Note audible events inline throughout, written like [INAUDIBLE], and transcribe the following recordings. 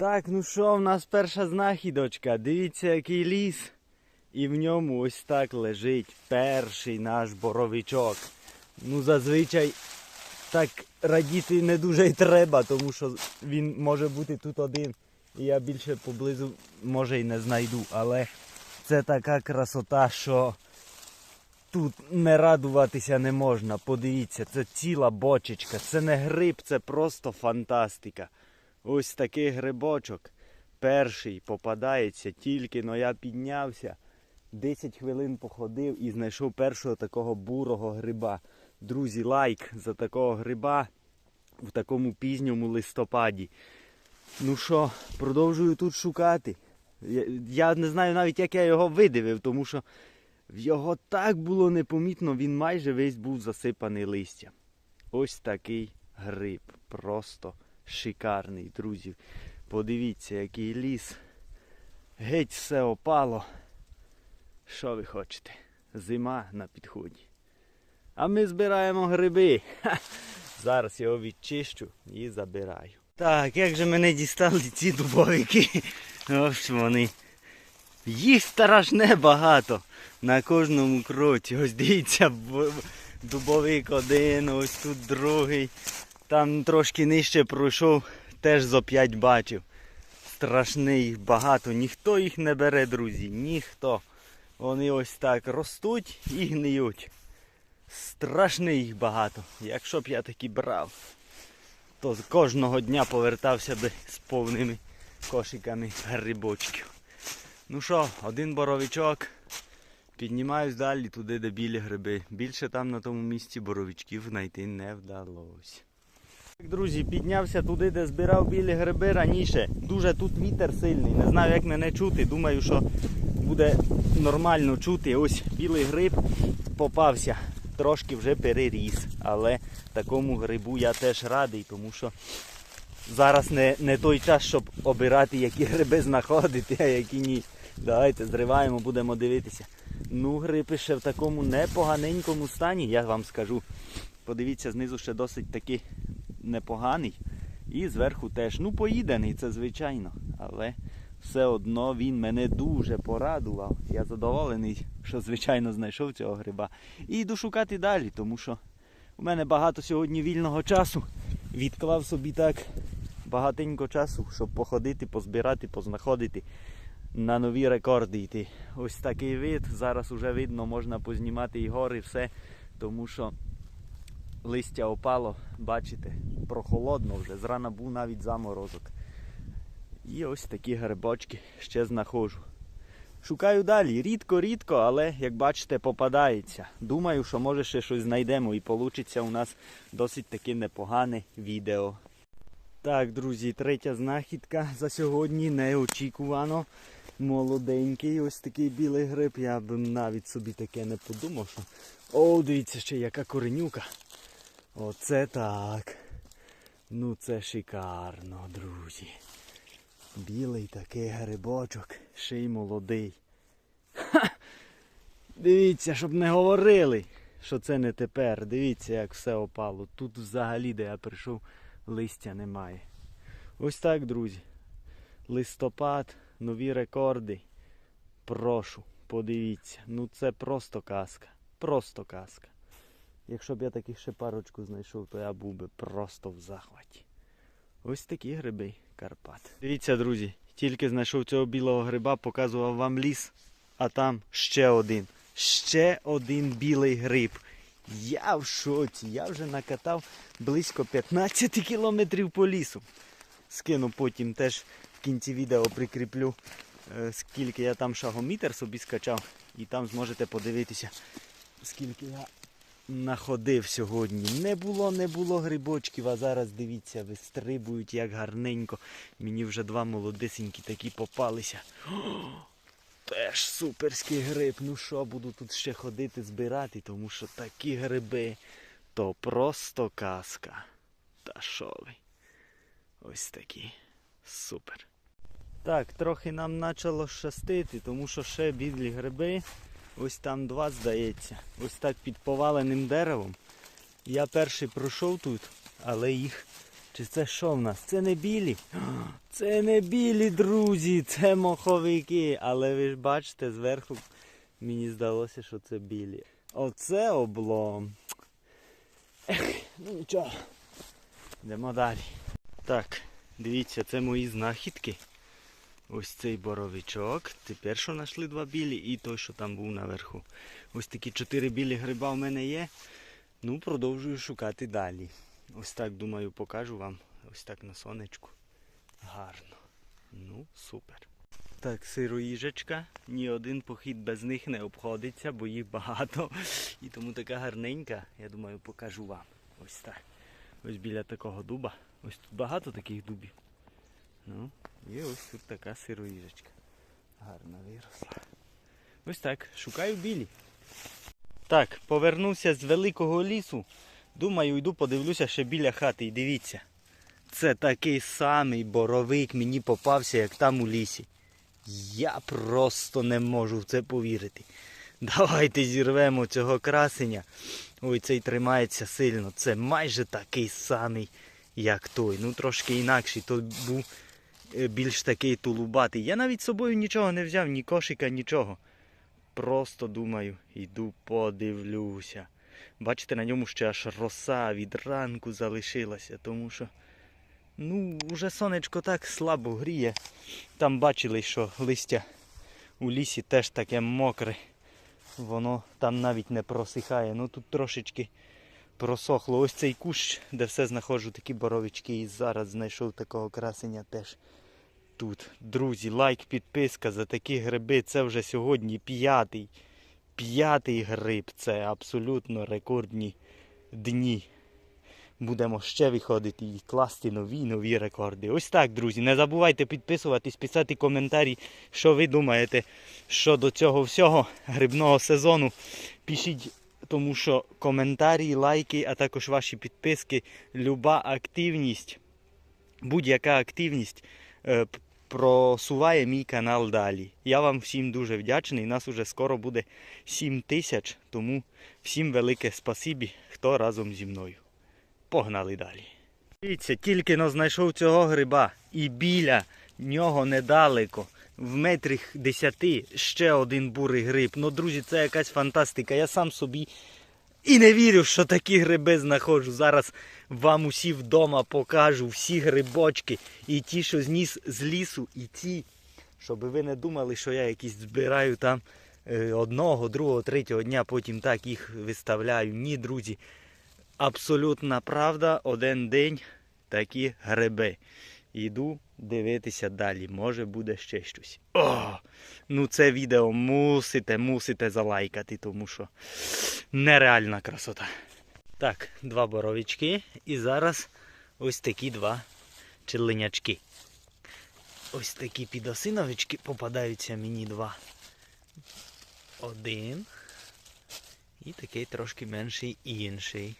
Так, ну що, в нас перша знахідочка. Дивіться, який ліс. І в ньому ось так лежить перший наш боровичок. Ну, зазвичай так радіти не дуже й треба, тому що він може бути тут один. І я більше поблизу може й не знайду. Але це така красота, що тут не радуватися не можна. Подивіться, це ціла бочечка. Це не гриб, це просто фантастика. Ось такий грибочок. Перший попадається, тільки но я піднявся. 10 хвилин походив і знайшов першого такого бурого гриба. Друзі, лайк за такого гриба в такому пізньому листопаді. Ну що, продовжую тут шукати. Я, я не знаю навіть, як я його видивив, тому що його так було непомітно, він майже весь був засипаний листям. Ось такий гриб. Просто шикарний, друзі. Подивіться, який ліс. Геть все опало. Що ви хочете? Зима на підході. А ми збираємо гриби. Ха! Зараз його відчищу і забираю. Так, як же мене дістали ці дубовики. Ось вони. Їх страшне багато на кожному кроці. Ось дивіться, дубовик один, ось тут другий. Там трошки нижче пройшов, теж зо п'ять бачив. Страшне їх багато, ніхто їх не бере, друзі, ніхто. Вони ось так ростуть і гниють. Страшне їх багато. Якщо б я такі брав, то кожного дня повертався би з повними кошиками грибочків. Ну що, один боровичок. Піднімаюсь далі туди, де білі гриби. Більше там на тому місці боровичків знайти не вдалося. Друзі, піднявся туди, де збирав білі гриби раніше. Дуже тут вітер сильний. Не знаю, як мене чути. Думаю, що буде нормально чути. Ось білий гриб попався. Трошки вже переріс. Але такому грибу я теж радий, тому що зараз не, не той час, щоб обирати, які гриби знаходити, а які ні. Давайте зриваємо, будемо дивитися. Ну, гриб ще в такому непоганенькому стані, я вам скажу. Подивіться, знизу ще досить таки непоганий. І зверху теж. Ну, поїдений, це звичайно. Але все одно він мене дуже порадував. Я задоволений, що звичайно знайшов цього гриба. І йду шукати далі, тому що у мене багато сьогодні вільного часу. Відклав собі так багатенько часу, щоб походити, позбирати, познаходити на нові рекорди йти. Ось такий вид. Зараз уже видно, можна познімати і гори, все, тому що листя опало, бачите, прохолодно вже. Зрана був навіть заморозок. І ось такі грибочки ще знаходжу. Шукаю далі. Рідко-рідко, але як бачите, попадається. Думаю, що може ще щось знайдемо і вийде у нас досить таки непогане відео. Так, друзі, третя знахідка за сьогодні неочікувано. Молоденький, ось такий білий гриб. Я б навіть собі таке не подумав, що. О, дивіться ще яка коренюка. Оце так. Ну це шикарно, друзі. Білий такий грибочок, ще й молодий. Ха! Дивіться, щоб не говорили, що це не тепер. Дивіться, як все опало. Тут взагалі, де я прийшов, листя немає. Ось так, друзі. Листопад, нові рекорди. Прошу, подивіться. Ну це просто казка. Просто казка. Якщо б я таких ще парочку знайшов, то я був би просто в захваті. Ось такі гриби Карпат. Дивіться, друзі, тільки знайшов цього білого гриба, показував вам ліс, а там ще один. Ще один білий гриб. Я в шоці, я вже накатав близько 15 кілометрів по лісу. Скину потім теж в кінці відео прикріплю, е, скільки я там шагомітер собі скачав, і там зможете подивитися, скільки я находив сьогодні. Не було, не було грибочків, а зараз дивіться, вистрибують як гарненько. Мені вже два молодесенькі такі попалися. О, теж суперський гриб. Ну що, буду тут ще ходити збирати, тому що такі гриби то просто казка. Та що ви? Ось такі. Супер. Так, трохи нам почало щастити, тому що ще білі гриби. Ось там два, здається. Ось так під поваленим деревом. Я перший пройшов тут, але їх Чи це що в нас? Це не білі? Це не білі, друзі, це моховики. Але ви ж бачите, зверху мені здалося, що це білі. Оце облом. Ех, ну нічого. Йдемо далі. Так, дивіться, це мої знахідки. Ось цей боровичок. Тепер що знайшли два білі і той, що там був наверху. Ось такі чотири білі гриба в мене є. Ну, продовжую шукати далі. Ось так, думаю, покажу вам. Ось так на сонечку. Гарно. Ну, супер. Так, сироїжечка. Ні один похід без них не обходиться, бо їх багато. І тому така гарненька. Я думаю, покажу вам. Ось так. Ось біля такого дуба. Ось тут багато таких дубів. Ну, і ось тут така сироїжечка. Гарно виросла. Ось так, шукаю білі. Так, повернувся з великого лісу. Думаю, йду подивлюся ще біля хати. І дивіться. Це такий самий боровик мені попався, як там у лісі. Я просто не можу в це повірити. Давайте зірвемо цього красення. Ой, цей тримається сильно. Це майже такий самий, як той. Ну трошки інакший. Той був більш такий тулубатий. Я навіть з собою нічого не взяв, ні кошика, нічого. Просто думаю, йду подивлюся. Бачите, на ньому ще аж роса від ранку залишилася, тому що ну, вже сонечко так слабо гріє. Там бачили, що листя у лісі теж таке мокре. Воно там навіть не просихає. Ну тут трошечки просохло. Ось цей кущ, де все знаходжу, такі боровички. І зараз знайшов такого красення теж тут. Друзі, лайк, підписка за такі гриби. Це вже сьогодні п'ятий. П'ятий гриб. Це абсолютно рекордні дні. Будемо ще виходити і класти нові нові рекорди. Ось так, друзі. Не забувайте підписуватись, писати коментарі, що ви думаєте щодо цього всього грибного сезону. Пишіть, тому що коментарі, лайки, а також ваші підписки, люба активність, будь-яка активність е, просуває мій канал далі. Я вам всім дуже вдячний. Нас уже скоро буде 7 тисяч, тому всім велике спасибі, хто разом зі мною. Погнали далі. Дивіться, тільки но знайшов цього гриба і біля нього недалеко, в метрах десяти, ще один бурий гриб. Ну, друзі, це якась фантастика. Я сам собі і не вірю, що такі гриби знаходжу. Зараз вам усі вдома покажу всі грибочки. І ті, що зніс з лісу, і ті, щоб ви не думали, що я якісь збираю там е, одного, другого, третього дня, потім так їх виставляю. Ні, друзі. Абсолютна правда, один день такі гриби. Йду дивитися далі. Може буде ще щось. О! Ну це відео мусите, мусите залайкати, тому що нереальна красота. Так, два боровички і зараз ось такі два челенячки. Ось такі підосиновички попадаються мені два. Один. І такий трошки менший інший.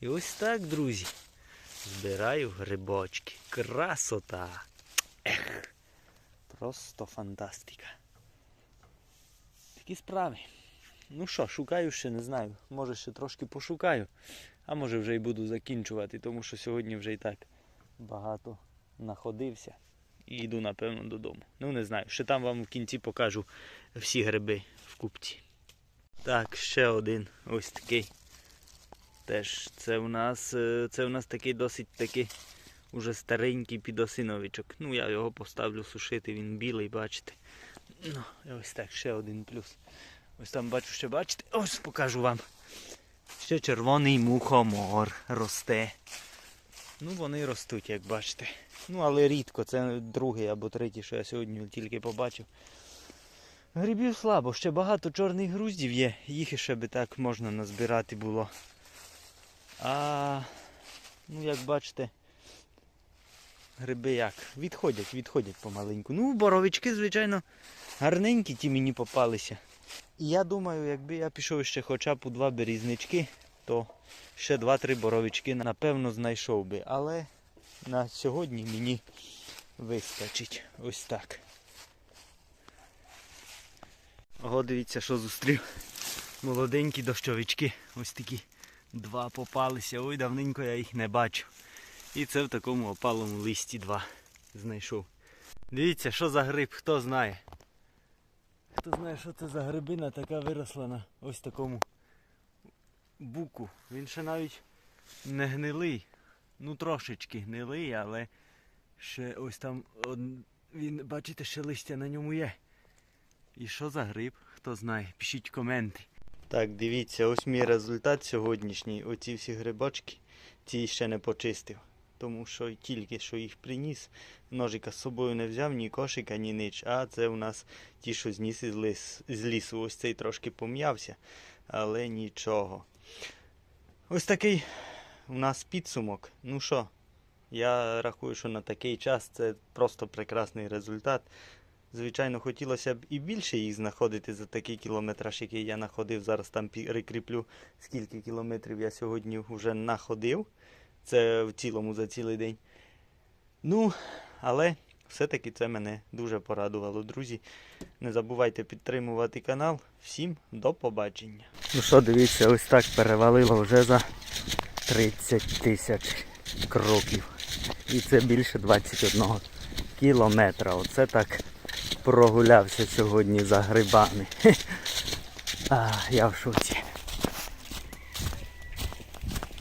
І ось так, друзі. Збираю грибочки. Красота. Ех. Просто фантастика. Такі справи. Ну що, шукаю ще, не знаю. Може ще трошки пошукаю, а може вже й буду закінчувати, тому що сьогодні вже і так багато находився. І йду, напевно, додому. Ну не знаю. Ще там вам в кінці покажу всі гриби в купці. Так, ще один ось такий. Теж це у нас е, це у нас такий досить такий уже старенький підосиновичок. Ну я його поставлю сушити, він білий, бачите. Ну, ось так, ще один плюс. Ось там бачу, ще бачите. Ось покажу вам. Ще червоний мухомор росте. Ну вони ростуть, як бачите. Ну, але рідко, це другий або третій, що я сьогодні тільки побачив. Грибів слабо, ще багато чорних груздів є, їх ще би так можна назбирати було. А ну як бачите, гриби як? Відходять, відходять помаленьку. Ну, боровички, звичайно, гарненькі ті мені попалися. І я думаю, якби я пішов ще хоча б у два берізнички, то ще два-три боровички напевно знайшов би. Але на сьогодні мені вистачить. Ось так. Ого, дивіться, що зустрів. Молоденькі дощовички. Ось такі два попалися. Ой, давненько я їх не бачу. І це в такому опалому листі два знайшов. Дивіться, що за гриб, хто знає. Хто знає, що це за грибина така виросла на ось такому буку. Він ще навіть не гнилий. Ну трошечки гнилий, але ще ось там він, бачите, ще листя на ньому є. І що за гриб, хто знає, пишіть коменти. Так, дивіться, ось мій результат сьогоднішній. Оці всі грибочки, ці ще не почистив. Тому що тільки що їх приніс, ножика з собою не взяв, ні кошика, ні нич. А це у нас ті, що зніс із, лис, з лісу. Ось цей трошки пом'явся, але нічого. Ось такий у нас підсумок. Ну що, я рахую, що на такий час це просто прекрасний результат. Звичайно, хотілося б і більше їх знаходити за такий кілометраж, який я находив. Зараз там перекріплю, скільки кілометрів я сьогодні вже находив. Це в цілому за цілий день. Ну, але все-таки це мене дуже порадувало, друзі. Не забувайте підтримувати канал. Всім до побачення. Ну що, дивіться, ось так перевалило вже за 30 тисяч кроків. І це більше 21 кілометра. Оце так прогулявся сьогодні за грибами. [LAUGHS] А, я в шоці.